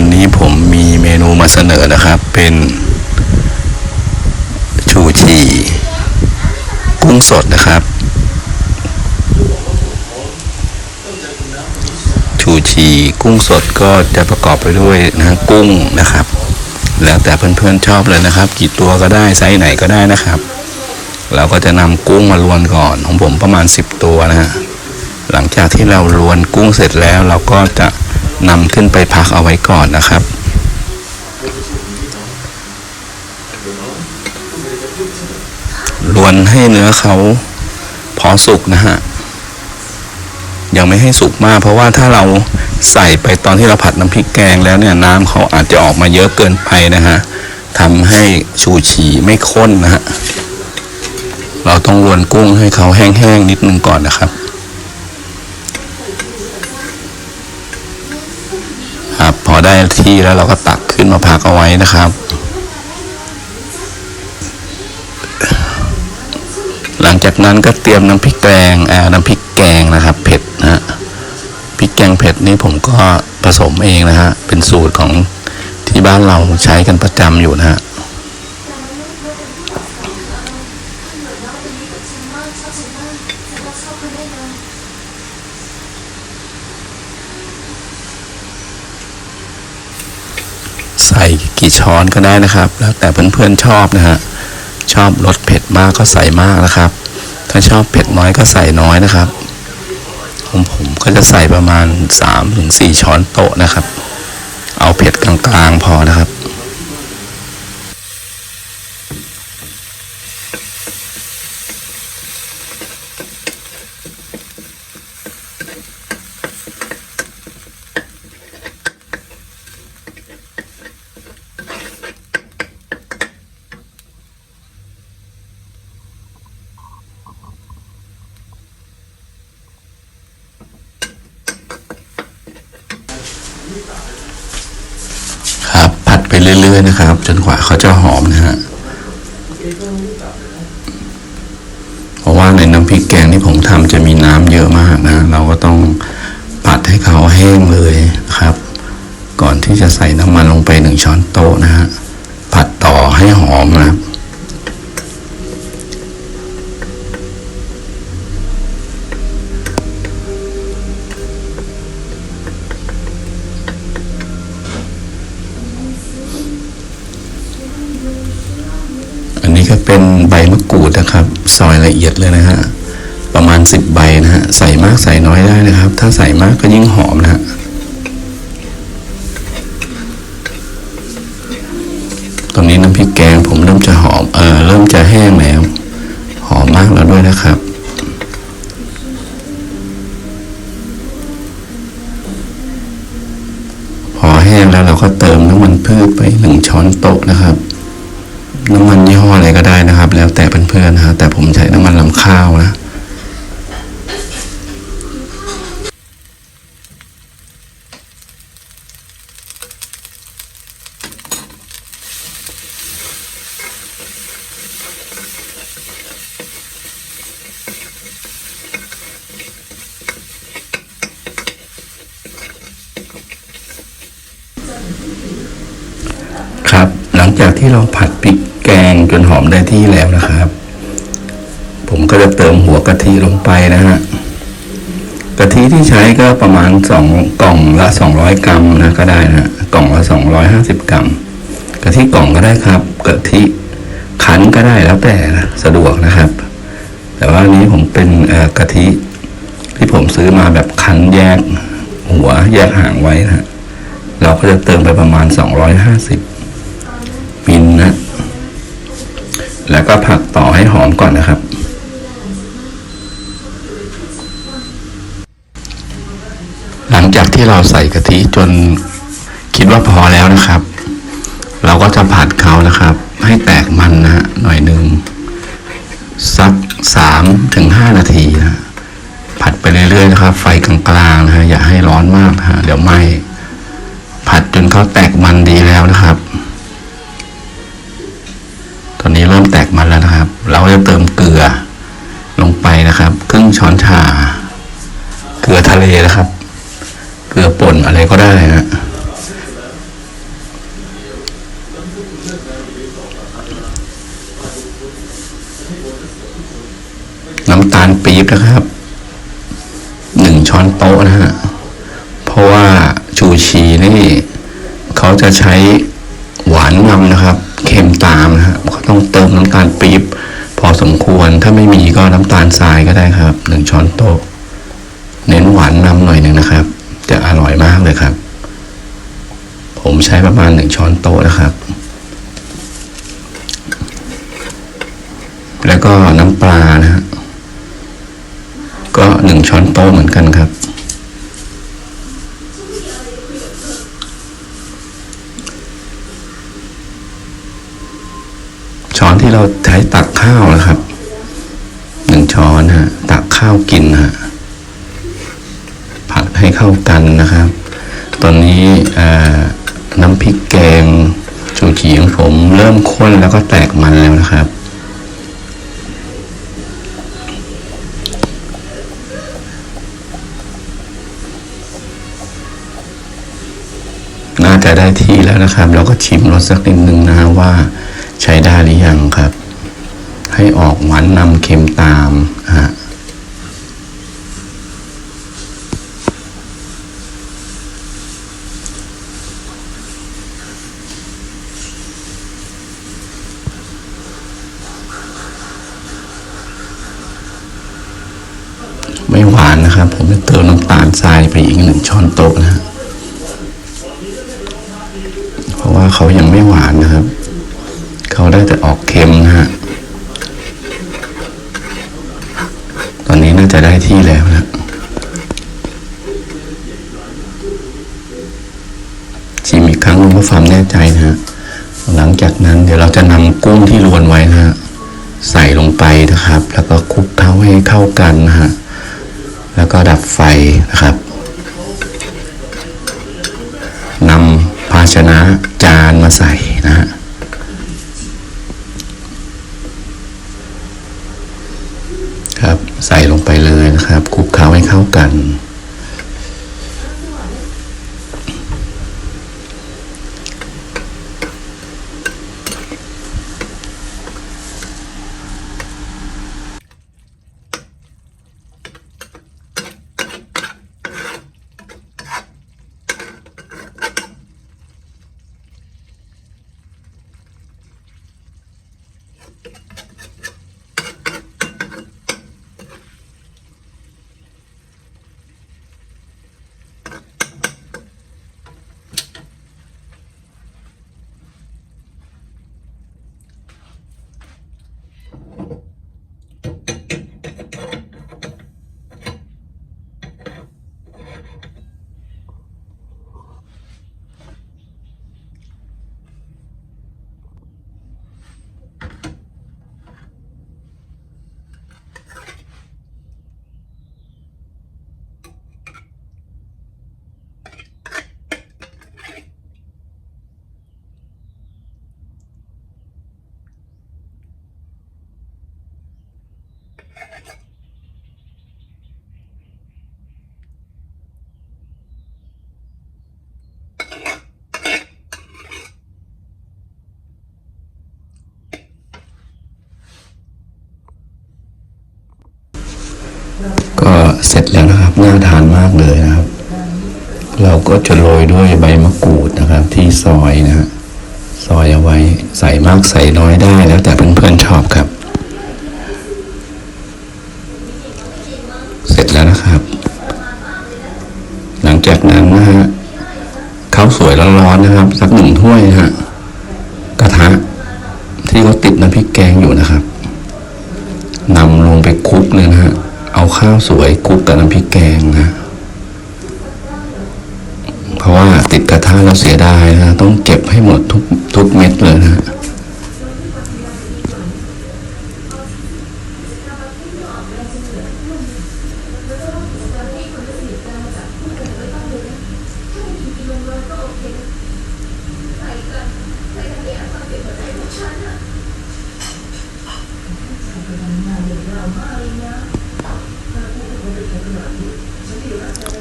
วันนี้ผมมีเมนูมาเสนอนะครับ เป็น ชูชีกุ้งสดนะครับ ชูชีกุ้งสดก็จะประกอบไปด้วยนะกุ้งนะครับ แล้วแต่เพื่อนๆชอบเลยนะครับ กี่ตัวก็ได้ไซส์ไหนก็ได้นะครับ เราก็จะนำกุ้งมาลวนก่อนของผมประมาณ 10 ตัวนะฮะหลังจากที่เราลวนกุ้งเสร็จแล้วเราก็จะ นำขึ้นไปพักเอาไว้ก่อนนะครับลวนให้เนื้อเขาพอสุกนะฮะ ยังไม่ให้สุกมาก เพราะว่าถ้าเราใส่ไปตอนที่เราผัดน้ำพริกแกงแล้วเนี่ยน้ำเขาอาจจะออกมาเยอะเกินไปนะฮะทำให้ชูชีไม่ข้นนะฮะ เราต้องรวนกุ้งให้เขาแห้งๆนิดนึงก่อนนะครับ ครับ พอ ได้ที่แล้วเราก็ตักขึ้นมาพักเอาไว้นะครับ หลังจากนั้นก็เตรียมน้ำพริกแกงอ่าน้ำพริกแกงนะครับ เผ็ดนะฮะพริกแกงเผ็ดนี่ผมก็ผสมเองนะฮะเป็นสูตรของที่บ้านเราใช้กันประจำอยู่นะฮะ ส่กี่ช้อนก็ได้นะครับ แล้วแต่เพื่อนๆชอบนะฮะชอบรสเผ็ดมากก็ใส่มากนะครับ ถ้าชอบเผ็ดน้อยก็ใส่น้อยนะครับผมผมก็จะใส่ประมาณ3ถึง4ช้อนโต๊ะนะครับ เอาเผ็ดกลางๆพอนะครับ ครับ ผัดไปเรื่อยๆนะครับ จนกว่าเขาจะหอมนะฮะเพราะว่าในน้ำพริกแกงที่ผมทำจะมีน้ำเยอะมากนะ เราก็ต้องผัดให้เขาแห้งเลยครับ ก่อนที่จะใส่น้ำมันลงไปหนึ่งช้อนโต๊ะนะฮะผัดต่อให้หอมนะครับ เป็นใบมะกรูดนะครับ ซอยละเอียดเลยนะฮะ ประมาณสิบใบนะฮะ ใส่มากใส่น้อยได้นะครับ ถ้าใส่มากก็ยิ่งหอมนะฮะตอนนี้น้ำพริกแกงผมเริ่มจะหอม เออเริ่มจะแห้งแล้ว หอมมากแล้วด้วยนะครับพอแห้งแล้วเราก็เติมน้ำมันพืชไปหนึ่งช้อนโต๊ะนะครับ น้ำมันยี่ห้ออะไรก็ได้นะครับ แล้วแต่เพื่อนๆนะฮะแต่ผมใช้น้ำมันลำข้าวนะครับหลังจากที่เราผัดพริก แกงจนหอมได้ที่แล้วนะครับ ผมก็จะเติมหัวกะทิลงไปนะฮะกะทิที่ใช้ก็ประมาณสองกล่องละสองร้อยกรัมนะก็ได้นะกล่องละสองร้อยห้าสิบกรัมกะทิกล่องก็ได้ครับกะทิขันก็ได้แล้วแต่นะสะดวกนะครับ แต่ว่าอันนี้ผมเป็นกะทิที่ผมซื้อมาแบบคั้นแยกหัวแยกหางไว้นะเราก็จะเติมไปประมาณสองร้อยห้าสิบ แล้วก็ผัดต่อให้หอมก่อนนะครับ หลังจากที่เราใส่กะทิจนคิดว่าพอแล้วนะครับ เราก็จะผัดเขานะครับ ให้แตกมันนะฮะหน่อยหนึ่งสักสามถึงห้านาทีนะผัดไปเรื่อยๆนะครับ ไฟกลางๆนะฮะอย่าให้ร้อนมากนะฮะเดี๋ยวไหม้ผัดจนเขาแตกมันดีแล้วนะครับ กมาแล้วนะครับ เราจะเติมเกลือลงไปนะครับ ครึ่งช้อนชา เกลือทะเลนะครับ เกลือป่นอะไรก็ได้นะน้ำตาลปี๊บนะครับหนึ่งช้อนโต๊ะนะฮะเพราะว่าชูชีนี่ เขาจะใช้ ต้องเติมน้ำตาลปี๊บพอสมควร ถ้าไม่มีก็น้ำตาลทรายก็ได้ครับหนึ่งช้อนโต๊ะ เน้นหวานนำหน่อยหนึ่งนะครับ จะอร่อยมากเลยครับ ผมใช้ประมาณหนึ่งช้อนโต๊ะนะครับ แล้วก็น้ำปลานะฮะก็หนึ่งช้อนโต๊ะเหมือนกันครับ ช้อนที่เราใช้ตักข้าวนะครับหนึ่งช้อนฮะตักข้าวกินฮะผัดให้เข้ากันนะครับ ตอนนี้น้ำพริกแกงชูชีของผมเริ่มข้นแล้วก็แตกมันแล้วนะครับน่าจะได้ที่แล้วนะครับ เราก็ชิมรสสักนิดนึงนะว่า ใช้ได้หรือยังครับ ให้ออกหวานนำเค็มตามฮะไม่หวานนะครับ ผมจะเติมน้ำตาลทรายไปอีกหนึ่งช้อนโต๊ะนะฮะเพราะว่าเขายังไม่หวานนะครับ เขาได้แต่ออกเค็มนะฮะ ตอนนี้น่าจะได้ที่แล้วนะ ชิมอีกครั้งเพื่อความแน่ใจนะฮะ หลังจากนั้นเดี๋ยวเราจะนำกุ้งที่รวนไว้นะฮะ ใส่ลงไปนะครับ แล้วก็คลุกเคล้าให้เข้ากันนะฮะ แล้วก็ดับไฟนะครับนำภาชนะจานมาใส่นะฮะ ครับ ใส่ลงไปเลยนะครับคลุกเคล้าให้เข้ากัน ก็ เสร็จแล้วนะครับ น่าทานมากเลยนะครับ เราก็จะโรยด้วยใบมะกรูดนะครับ ที่ซอยนะฮะซอยเอาไว้ใส่มากใส่น้อยได้แล้วแต่เพื่อนๆชอบครับ เสร็จแล้วนะครับ หลังจากนั้นนะฮะข้าวสวยร้อนๆนะครับ สักหนึ่งถ้วยนะฮะกระทะที่เขาติดน้ำพริกแกงอยู่นะครับนำ ข้าวสวยกุกกับน้ำพริกแกงนะ เพราะว่าติดกระทะเราเสียดายนะ ต้องเก็บให้หมดทุกทุกเม็ดเลยนะฮะ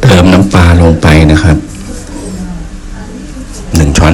เติมน้ำปลาลงไปนะครับ หนึ่งช้อน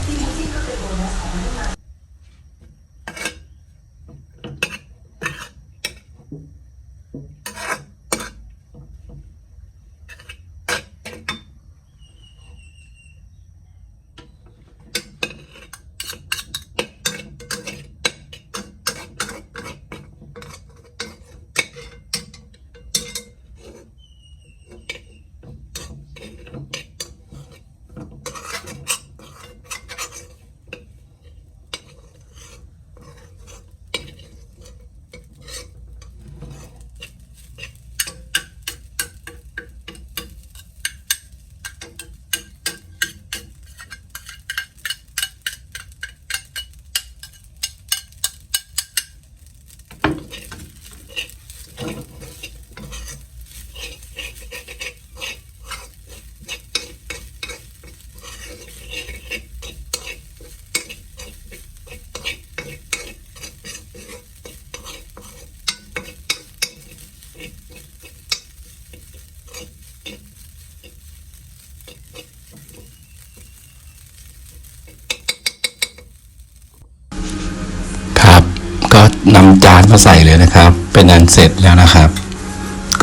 นำจานมาใส่เลยนะครับ เป็นอันเสร็จแล้วนะครับ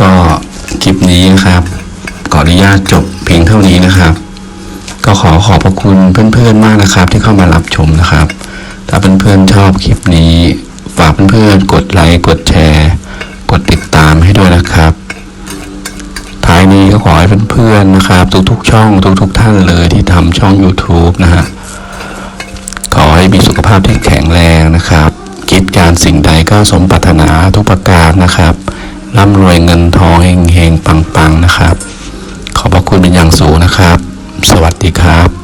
ก็คลิปนี้นะครับขออนุญาตจบเพียงเท่านี้นะครับ ก็ขอขอบพระคุณเพื่อนๆมากนะครับ ที่เข้ามารับชมนะครับ ถ้าเพื่อนๆชอบคลิปนี้ฝากเพื่อนๆกดไลค์กดแชร์ กดติดตามให้ด้วยนะครับท้ายนี้ก็ขอให้เพื่อนๆนะครับ ทุกๆ ช่องทุกๆ ท่านเลยที่ทำช่อง YouTube นะฮะขอให้มีสุขภาพที่แข็งแรงนะครับ คิดการสิ่งใดก็สมปรารถนาทุกประการนะครับ ร่ำรวยเงินทองเฮงๆปังๆนะครับ ขอบพระคุณเป็นอย่างสูงนะครับ สวัสดีครับ